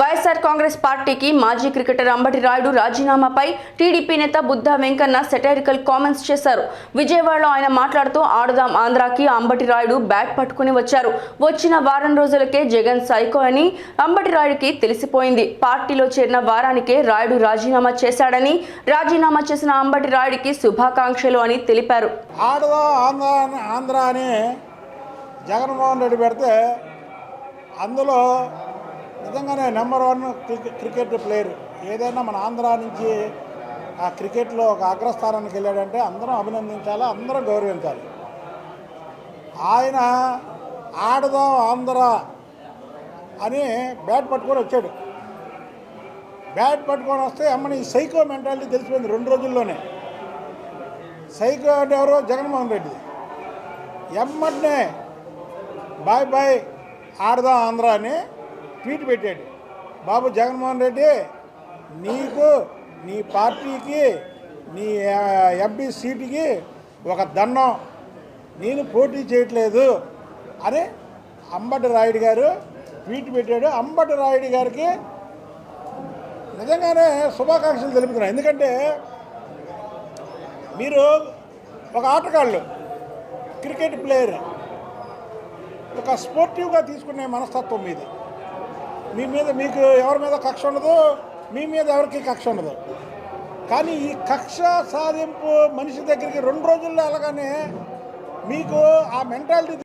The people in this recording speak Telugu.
వైఎస్ఆర్ కాంగ్రెస్ పార్టీకి మాజీ క్రికెటర్ అంబటి రాయుడు రాజీనామాపై టీడీపీ నేత బుద్ధ వెంకన్న సెటైరికల్ కామెంట్స్ చేశారు. విజయవాడలో ఆయన మాట్లాడుతూ ఆడుదాం ఆంధ్రాకి అంబటి రాయుడు బ్యాట్ పట్టుకుని వచ్చారు. వచ్చిన వారం రోజులకే జగన్ సైకో అని అంబటి రాయుడికి తెలిసిపోయింది. పార్టీలో చేరిన వారానికే రాయుడు రాజీనామా చేశాడని రాజీనామా చేసిన అంబటి రాయుడికి శుభాకాంక్షలు అని తెలిపారు. ఆంధ్ర అని జగన్మోహన్ రెడ్డి పెడితే అందులో నిజంగానే number one cricket cricket player. ఏదైనా మన ఆంధ్ర నుంచి ఆ క్రికెట్లో ఒక అగ్రస్థానానికి వెళ్ళాడంటే అందరం అభినందించాలి అందరం గౌరవించాలి. ఆయన ఆడదాం ఆంధ్ర అని బ్యాట్ పట్టుకొని వచ్చాడు. బ్యాట్ పట్టుకొని వస్తే అమ్మని సైకో మెంటాలిటీ తెలిసిపోయింది రెండు రోజుల్లోనే. సైకో అంటే ఎవరో? జగన్మోహన్ రెడ్డి. ఎమ్మటనే బాయ్ బాయ్ ఆడదాం ఆంధ్ర అని ట్వీట్ పెట్టాడు. బాబు జగన్మోహన్ రెడ్డి నీకు నీ పార్టీకి నీ ఎంపీ సీటుకి ఒక దండం. నేను పోటీ చేయట్లేదు. అని అంబటి రాయుడు గారు ట్వీట్ పెట్టాడు. అంబటి రాయుడు గారికి నిజంగానే శుభాకాంక్షలు తెలుపుతున్నాను ఎందుకంటే మీరు ఒక ఆటగాళ్ళు క్రికెట్ ప్లేయర్ ఒక స్పోర్టివ్గా తీసుకునే మనస్తత్వం మీది. మీ మీద మీకు ఎవరి మీద కక్ష ఉండదు మీ మీద ఎవరికి కక్ష ఉండదు. కానీ ఈ కక్ష సాధింపు మనిషి దగ్గరికి రెండు రోజుల్లో అలాగానే మీకు ఆ మెంటాలిటీ